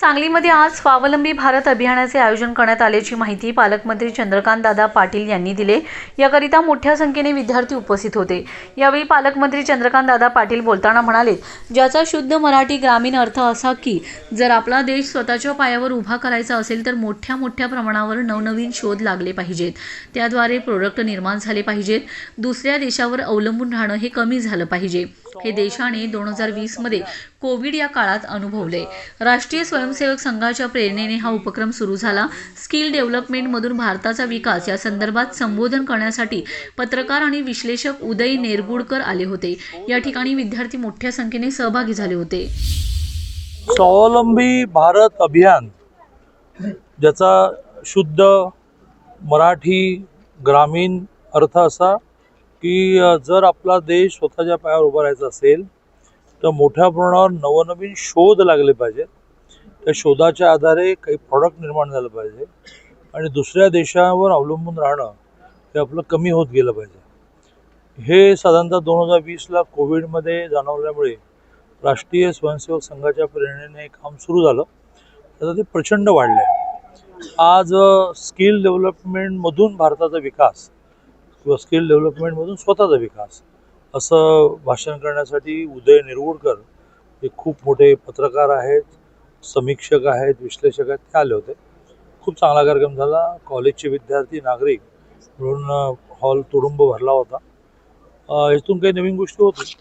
सांगलीमध्ये आज स्वावलंबी भारत अभियानाचे आयोजन करण्यात आल्याची माहिती पालकमंत्री चंद्रकांत दादा पाटील यांनी दिले. याकरिता मोठ्या संख्येने विद्यार्थी उपस्थित होते. यावेळी पालकमंत्री चंद्रकांत दादा पाटील बोलताना म्हणाले ज्याचा शुद्ध मराठी ग्रामीण अर्थ असा की जर आपला देश स्वतःच्या पायावर उभा करायचा असेल तर मोठ्या मोठ्या प्रमाणावर नवनवीन शोध लागले पाहिजेत. त्याद्वारे प्रोडक्ट निर्माण झाले पाहिजेत. दुसऱ्या देशावर अवलंबून राहणं हे कमी झालं पाहिजे. हे देशाने दोन हजार वीसमध्ये कोविड या काळात अनुभवले. राष्ट्रीय स्वयंसेवक संघाच्या प्रेरणेने हा उपक्रम सुरू झाला. स्किल डेव्हलपमेंटमधून भारताचा विकास या संदर्भात संबोधन करण्यासाठी पत्रकार आणि विश्लेषक उदय नेरगुडकर आले होते. या ठिकाणी विद्यार्थी मोठ्या संख्येने सहभागी झाले होते. स्वावलंबी भारत अभियान ज्याचा शुद्ध मराठी ग्रामीण अर्थ असा की जर आपला देश स्वतःच्या पायावर उभा राहायचा असेल तर मोठ्या प्रमाणावर नवनवीन शोध लागले पाहिजेत. त्या शोधाच्या आधारे काही प्रॉडक्ट निर्माण झालं पाहिजे. आणि दुसऱ्या देशावर अवलंबून राहणं हे आपलं कमी होत गेलं पाहिजे. हे साधारणतः दोन हजार वीसला कोविडमध्ये जाणवल्यामुळे राष्ट्रीय स्वयंसेवक संघाच्या प्रेरणेने काम सुरू झालं. त्याचं ते प्रचंड वाढलं आहे आज स्किल डेव्हलपमेंटमधून भारताचा विकास किंवा स्किल डेव्हलपमेंटमधून स्वतःचा विकास. असं भाषण करण्यासाठी उदय निरगुडकर हे खूप मोठे पत्रकार आहेत समीक्षक आहेत विश्लेषक आहेत ते आले होते. खूप चांगला कार्यक्रम झाला. कॉलेजचे विद्यार्थी नागरिक म्हणून हॉल तुडुंब भरला होता. अ, यातून काही नवीन गोष्टी होती